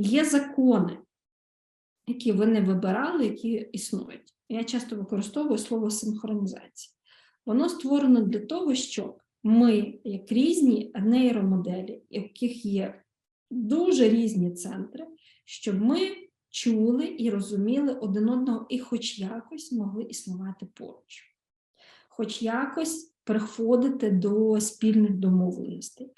Є закони, які ви не вибирали, які існують. Я часто використовую слово синхронізація. Воно створено для того, щоб ми, як різні нейромоделі, у яких є дуже різні центри, щоб ми чули і розуміли один одного і хоч якось могли існувати поруч, хоч якось приходити до спільних домовленостей.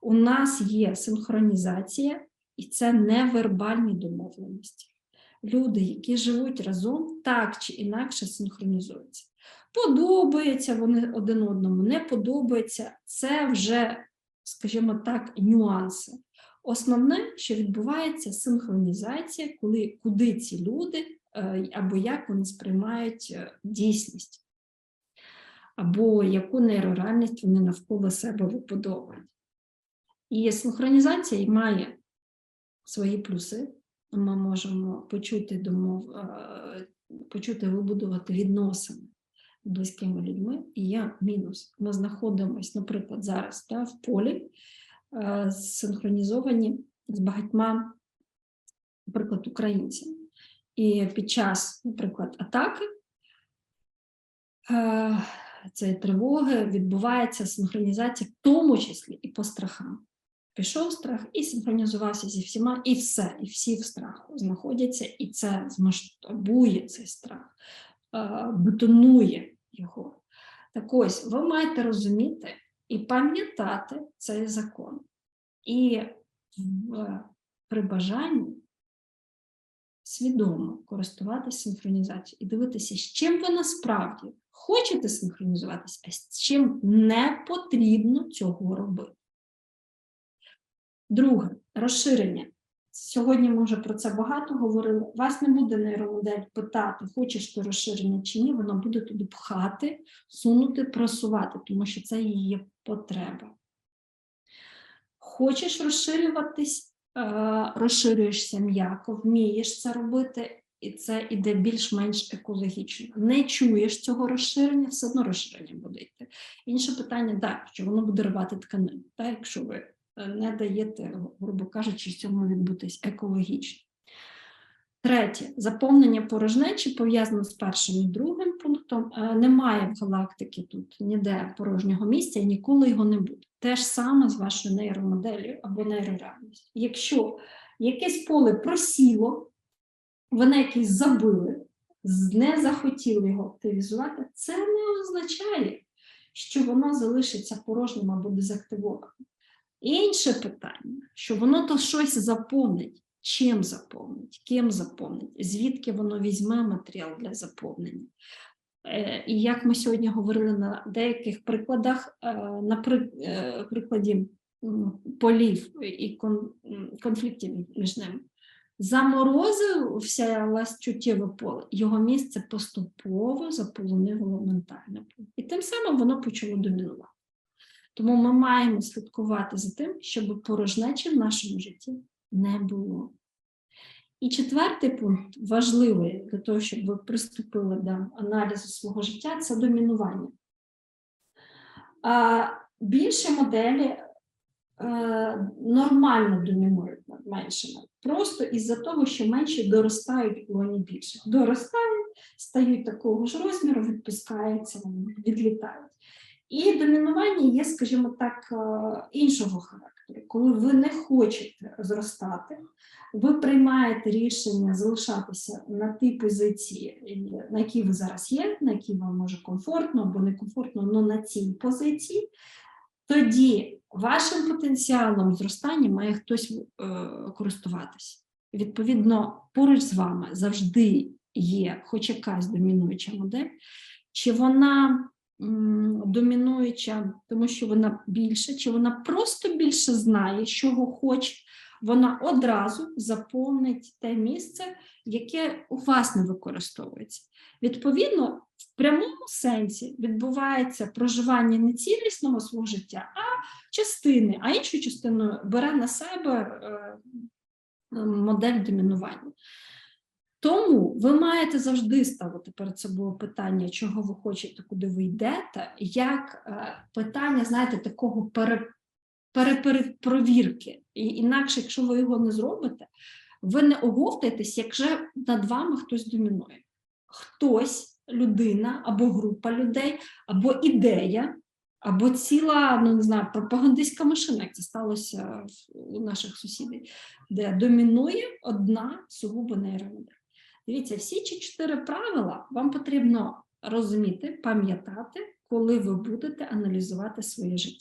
У нас є синхронізація, і це невербальні домовленості. Люди, які живуть разом, так чи інакше синхронізуються. Подобаються вони один одному, не подобаються. Це вже, скажімо так, нюанси. Основне, що відбувається синхронізація, коли куди ці люди е, або як вони сприймають е, дійсність, або яку нейрореальність вони навколо себе виподобають. І синхронізація має свої плюси. Ми можемо почути домов, е, почути вибудувати відносини з близькими людьми. І є мінус. Ми знаходимося, наприклад, зараз та, в полі, е, синхронізовані з багатьма, наприклад, українцями. І під час, наприклад, атаки е, цієї тривоги відбувається синхронізація, в тому числі і по страхам. Пішов страх і синхронізувався зі всіма, і все, і всі в страху знаходяться, і це змасштабує цей страх, е, бетонує його. Так ось, ви маєте розуміти і пам'ятати цей закон. І в, при бажанні свідомо користуватися синхронізацією і дивитися, з чим ви насправді хочете синхронізуватися, а з чим не потрібно цього робити. Друге, розширення. Сьогодні ми вже про це багато говорили. Вас не буде нейромодель питати, хочеш ти розширення чи ні, вона буде туди пхати, сунути, просувати, тому що це її потреба. Хочеш розширюватись, е, розширюєшся м'яко, вмієш це робити, і це іде більш-менш екологічно. Не чуєш цього розширення, все одно розширення буде йти. Інше питання, так, що воно буде рвати тканину, так, якщо ви не даєте, грубо кажучи, цьому відбутись екологічно. Третє, заповнення порожнечі пов'язано з першим і другим пунктом. Е, Немає в галактики тут ніде порожнього місця і ніколи його не буде. Те ж саме з вашою нейромоделлю або нейрореальністю. Якщо якесь поле просіло, ви на якесь забили, не захотіли його активізувати, це не означає, що воно залишиться порожнім або дезактивованим. Інше питання, що воно то щось заповнить. Чим заповнить, ким заповнить, звідки воно візьме матеріал для заповнення. Е, І як ми сьогодні говорили на деяких прикладах, е, на е, прикладі полів і конфліктів між ними, заморозив все чуттєве поле, його місце поступово заполонило ментальне поле. І тим самим воно почало домінувати. Тому ми маємо слідкувати за тим, щоб порожнечі в нашому житті не було. І четвертий пункт важливий для того, щоб ви приступили до аналізу свого життя це домінування. А, більші моделі е, нормально домінують над меншими, просто із-за того, що менші доростають в лоні більших. Доростають, стають такого ж розміру, відпускаються, відлітають. І домінування є, скажімо так, е, іншого характеру, коли ви не хочете зростати, ви приймаєте рішення залишатися на тій позиції, на якій ви зараз є, на якій вам може комфортно або некомфортно, але на цій позиції, тоді вашим потенціалом зростання має хтось е, користуватися. Відповідно, поруч з вами завжди є хоч якась домінуюча модель, чи вона домінуюча, тому що вона більше, чи вона просто більше знає, чого хоче, вона одразу заповнить те місце, яке у вас не використовується. Відповідно, в прямому сенсі відбувається проживання не цілісного свого життя, а частини, а іншу частину бере на себе е, модель домінування. Тому ви маєте завжди ставити перед собою питання, чого ви хочете, куди ви йдете, як е, питання, знаєте, такого пере, перепровірки. І інакше, якщо ви його не зробите, ви не оговтаєтесь, як же над вами хтось домінує. Хтось, людина або група людей, або ідея, або ціла, ну не знаю, пропагандистська машина, як це сталося у наших сусідів, де домінує одна сугубо нейромодель. Дивіться, всі ці чотири правила вам потрібно розуміти, пам'ятати, коли ви будете аналізувати своє життя.